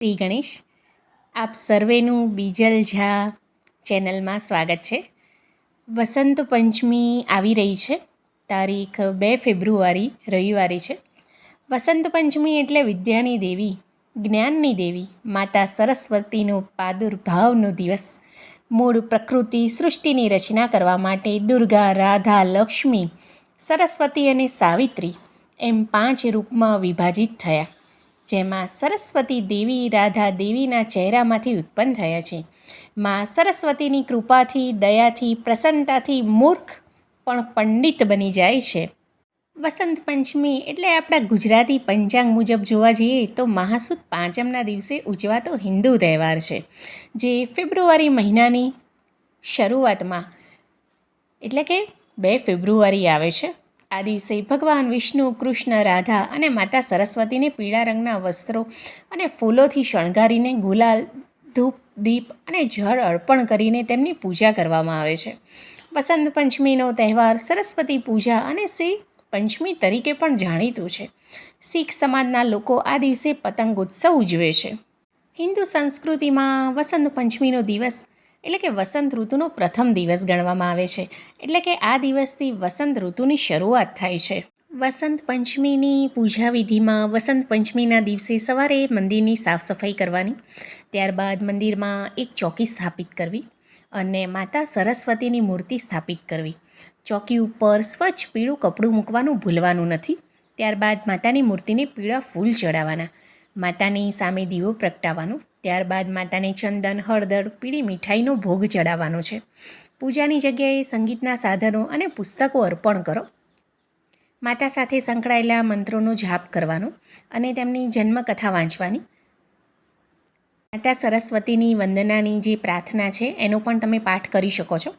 શ્રી ગણેશ. આપ સર્વેનું બીજલ ઝા ચેનલમાં સ્વાગત છે. વસંત પંચમી આવી રહી છે. તારીખ બે ફેબ્રુઆરી રવિવારે છે. વસંત પંચમી એટલે વિદ્યાની દેવી, જ્ઞાનની દેવી, માતા સરસ્વતીનો પાદુર્ભાવનો દિવસ. મૂળ પ્રકૃતિ સૃષ્ટિની રચના કરવા માટે દુર્ગા, રાધા, લક્ષ્મી, સરસ્વતી અને સાવિત્રી એમ પાંચ રૂપમાં વિભાજિત થયા. જેમાં સરસ્વતી દેવી, રાધા દેવીના ચહેરામાંથી ઉત્પન્ન થયા છે. માં સરસ્વતીની કૃપાથી, દયાથી, પ્રસન્નતાથી મૂર્ખ પણ પંડિત બની જાય છે. વસંત પંચમી એટલે આપણા ગુજરાતી પંચાંગ મુજબ જોવા જઈએ તો મહાસુદ પાંચમના દિવસે ઉજવાતો હિન્દુ તહેવાર છે, જે ફેબ્રુઆરી મહિનાની શરૂઆતમાં, એટલે કે બે ફેબ્રુઆરી આવે છે. આ દિવસે ભગવાન વિષ્ણુ, કૃષ્ણ, રાધા અને માતા સરસ્વતીને પીળા રંગના વસ્ત્રો અને ફૂલોથી શણગારીને ગુલાલ, ધૂપ, દીપ અને જળ અર્પણ કરીને તેમની પૂજા કરવામાં આવે છે. વસંત પંચમીનો તહેવાર સરસ્વતી પૂજા અને શ્રી પંચમી તરીકે પણ જાણીતું છે. શીખ સમાજના લોકો આ દિવસે પતંગ ઉત્સવ ઉજવે છે. હિન્દુ સંસ્કૃતિમાં વસંત પંચમીનો દિવસ એટલે કે વસંત ઋતુનો પ્રથમ દિવસ ગણવામાં આવે છે. એટલે કે આ દિવસથી વસંત ઋતુની શરૂઆત થાય છે. વસંત પંચમીની પૂજા વિધિમાં વસંત પંચમીના દિવસે સવારે મંદિરની સાફ સફાઈ કરવાની, ત્યારબાદ મંદિરમાં એક ચોકી સ્થાપિત કરવી અને માતા સરસ્વતીની મૂર્તિ સ્થાપિત કરવી. ચોકી ઉપર સ્વચ્છ પીળું કપડું મૂકવાનું ભૂલવાનું નથી, ત્યારબાદ માતાની મૂર્તિને પીળા ફૂલ ચડાવવાના, માતાની સામે દીવો પ્રગટાવવાનો ત્યારબાદ માતાને ચંદન, હળદર, પીળી મીઠાઈનો ભોગ ચડાવવાનો છે. પૂજાની જગ્યાએ સંગીતના સાધનો અને પુસ્તકો અર્પણ કરો. માતા સાથે સંકળાયેલા મંત્રોનો જાપ કરવાનો અને તેમની જન્મકથા વાંચવાની. માતા સરસ્વતીની વંદનાની જે પ્રાર્થના છે, એનો પણ તમે પાઠ કરી શકો છો.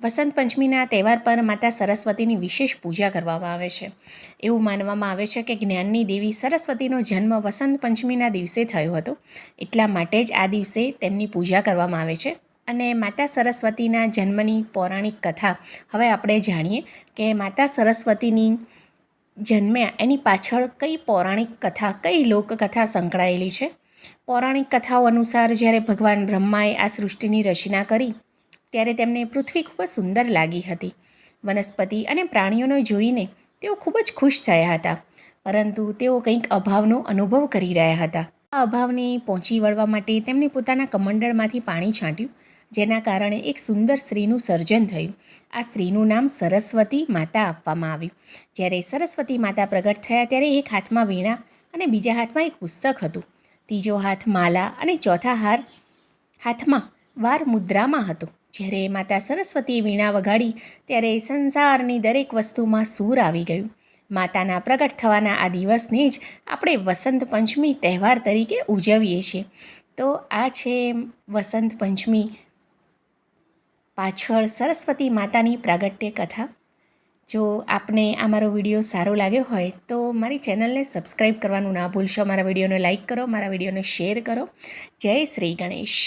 વસંત પંચમીના તહેવાર પર માતા સરસ્વતીની વિશેષ પૂજા કરવામાં આવે છે. એવું માનવામાં આવે છે કે જ્ઞાનની દેવી સરસ્વતીનો જન્મ વસંત પંચમીના દિવસે થયો હતો. એટલા માટે જ આ દિવસે તેમની પૂજા કરવામાં આવે છે. અને માતા સરસ્વતીના જન્મની પૌરાણિક કથા હવે આપણે જાણીએ કે માતા સરસ્વતીની જન્મ્યા એની પાછળ કઈ પૌરાણિક કથા, કઈ લોકકથા સંકળાયેલી છે? પૌરાણિક કથાઓ અનુસાર જ્યારે ભગવાન બ્રહ્માએ આ સૃષ્ટિની રચના કરી ત્યારે તેમને પૃથ્વી ખૂબ જ સુંદર લાગી હતી. વનસ્પતિ અને પ્રાણીઓને જોઈને તેઓ ખૂબ જ ખુશ થયા હતા. પરંતુ તેઓ કંઈક અભાવનો અનુભવ કરી રહ્યા હતા. આ અભાવને પહોંચી વળવા માટે તેમણે પોતાના કમંડળમાંથી પાણી છાંટ્યું, જેના કારણે એક સુંદર સ્ત્રીનું સર્જન થયું. આ સ્ત્રીનું નામ સરસ્વતી માતા આપવામાં આવ્યું. જ્યારે સરસ્વતી માતા પ્રગટ થયા ત્યારે એક હાથમાં વીણા અને બીજા હાથમાં એક પુસ્તક હતું. ત્રીજો હાથ માલા અને ચોથા હાર હાથમાં વાર મુદ્રામાં હતો. જ્યારે માતા સરસ્વતીએ વીણા વગાડી, ત્યારે સંસારની દરેક વસ્તુમાં સૂર આવી ગયું. માતાના પ્રગટ થવાના આ દિવસને જ આપણે વસંત પંચમી તહેવાર તરીકે ઉજવીએ છીએ. તો આ છે વસંત પંચમી. પાછળ સરસ્વતી માતાની પ્રાગટ્ય કથા. જો આપને આ મારો વીડિયો સારો લાગ્યો હોય, તો મારી ચેનલને સબસ્ક્રાઈબ કરવાનું ના ભૂલશો. મારા વિડીયોને લાઇક કરો, મારા વિડીયોને શેર કરો. જય શ્રી ગણેશ.